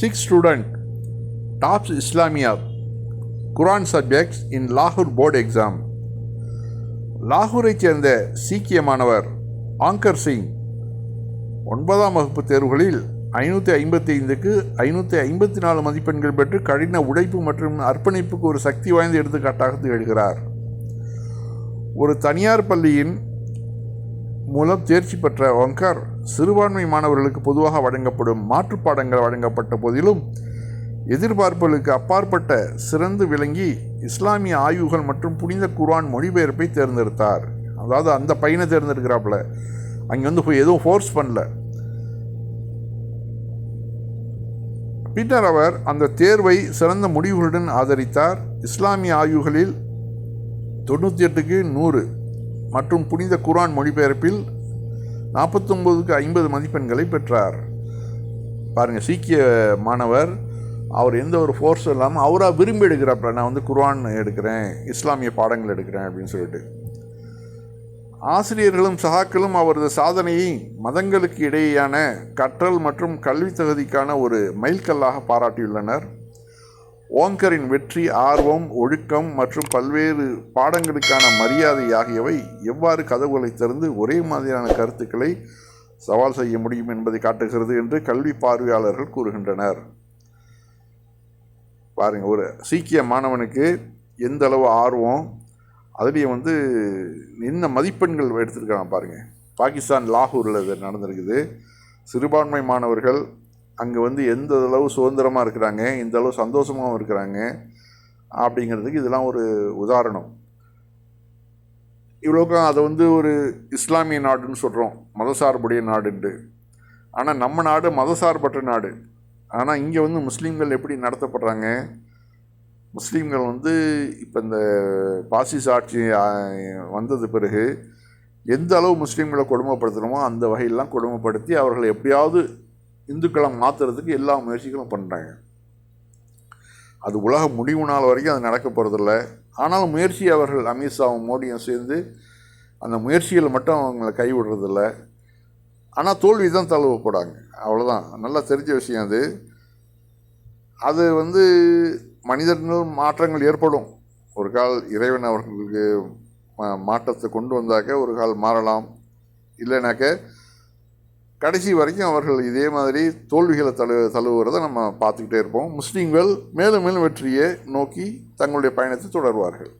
Six student tops Islamia Quran subjects in லாகூர் board exam லாகூரைச் சேர்ந்த சீக்கிய மாணவர் ஆங்கர் சிங் ஒன்பதாம் வகுப்பு தேர்வுகளில் ஐநூற்றி ஐம்பத்தி ஐந்துக்கு ஐநூற்றி ஐம்பத்தி நாலு மதிப்பெண்கள் பெற்று கடின உழைப்பு மற்றும் அர்ப்பணிப்புக்கு ஒரு சக்தி வாய்ந்த எடுத்துக்காட்டாக திகழ்கிறார். ஒரு தனியார் பள்ளியின் மூலம் தேர்ச்சி பெற்ற ஒங்கர் சிறுபான்மை மாணவர்களுக்கு பொதுவாக வழங்கப்படும் மாற்றுப் பாடங்கள் வழங்கப்பட்ட போதிலும் எதிர்பார்ப்புகளுக்கு அப்பாற்பட்ட சிறந்து விளங்கி இஸ்லாமிய ஆய்வுகள் மற்றும் புனித குர்ஆன் மொழிபெயர்ப்பை தேர்ந்தெடுத்தார். அதாவது அந்த பையனை தேர்ந்தெடுக்கிறாப்புல. அங்கே வந்து போய் எதுவும் ஃபோர்ஸ் பண்ணல. பின்னர் அவர் அந்த தேர்வை சிறந்த முடிவுகளுடன் ஆதரித்தார். இஸ்லாமிய ஆய்வுகளில் தொண்ணூற்றி எட்டுக்கு நூறு மற்றும் புனித குர்ஆன் மொழிபெயர்ப்பில் நாற்பத்தொம்போதுக்கு ஐம்பது மதிப்பெண்களை பெற்றார். பாருங்கள் சீக்கிய மாணவர் அவர் எந்த ஒரு ஃபோர்ஸும் இல்லாமல் அவராக விரும்பி எடுக்கிறாப்புல நான் வந்து குர்ஆன் எடுக்கிறேன் இஸ்லாமிய பாடங்கள் எடுக்கிறேன் அப்படின்னு சொல்லிட்டு. ஆசிரியர்களும் சகாக்களும் அவரது சாதனையை மதங்களுக்கு இடையேயான கற்றல் மற்றும் கல்வி தகுதிக்கான ஒரு மைல்கல்லாக பாராட்டியுள்ளனர். ஓங்கரின் வெற்றி ஆர்வம் ஒழுக்கம் மற்றும் பல்வேறு பாடங்களுக்கான மரியாதை ஆகியவை எவ்வாறு கதவுகளை திறந்து ஒரே மாதிரியான கருத்துக்களை சவால் செய்ய முடியும் என்பதை காட்டுகிறது என்று கல்வி பார்வையாளர்கள் கூறுகின்றனர். பாருங்கள் ஒரு சீக்கிய மாணவனுக்கு எந்த அளவு ஆர்வம் அதுலேயும் வந்து என்ன மதிப்பெண்கள் எடுத்திருக்காங்க பாருங்கள் பாகிஸ்தான் லாகூரில் இது நடந்திருக்குது. சிறுபான்மை மாணவர்கள் அங்கே வந்து எந்த அளவு சுதந்திரமாக இருக்கிறாங்க இந்த அளவு சந்தோஷமாகவும் இருக்கிறாங்க அப்படிங்கிறதுக்கு இதெல்லாம் ஒரு உதாரணம். இவ்வளோக்கும் அதை வந்து ஒரு இஸ்லாமிய நாடுன்னு சொல்கிறோம் மதசார்புடைய நாடுன்ட்டு ஆனால் நம்ம நாடு மதசார்பற்ற நாடு. ஆனால் இங்கே வந்து முஸ்லீம்கள் எப்படி நடத்தப்படுறாங்க? முஸ்லீம்கள் வந்து இப்போ இந்த பாசிஸ் ஆட்சி வந்தது பிறகு எந்த அளவு முஸ்லீம்களை கொடுமைப்படுத்துகிறோமோ அந்த வகையிலாம் கொடுமைப்படுத்தி அவர்களை எப்படியாவது இந்துக்களை மாற்றுறதுக்கு எல்லா முயற்சிகளும் பண்ணுறாங்க அது உலக முடிவு நாள் வரைக்கும் அது நடக்க போகிறதில்ல ஆனாலும் முயற்சி அவர்கள் அமித்ஷாவும் மோடியும் சேர்ந்து அந்த முயற்சிகளை மட்டும் அவங்கள கைவிடுறதில்ல. ஆனால் தோல்வி தான் தழுவ போடாங்க அவ்வளோதான் நல்லா தெரிஞ்ச விஷயம் அது. அது வந்து மனிதர்கள் மாற்றங்கள் ஏற்படும். ஒரு கால் இறைவன் அவர்களுக்கு மா- மாற்றத்தை கொண்டு வந்தாக்க ஒரு கால் மாறலாம். இல்லைனாக்க கடைசி வரைக்கும் அவர்கள் இதே மாதிரி தோல்விகளை தழு தழுவுறதை நம்ம பார்த்துக்கிட்டே இருப்போம். முஸ்லீம்கள் மேலும் மேலும் வெற்றியை நோக்கி தங்களுடைய பயணத்தை தொடர்வார்கள்.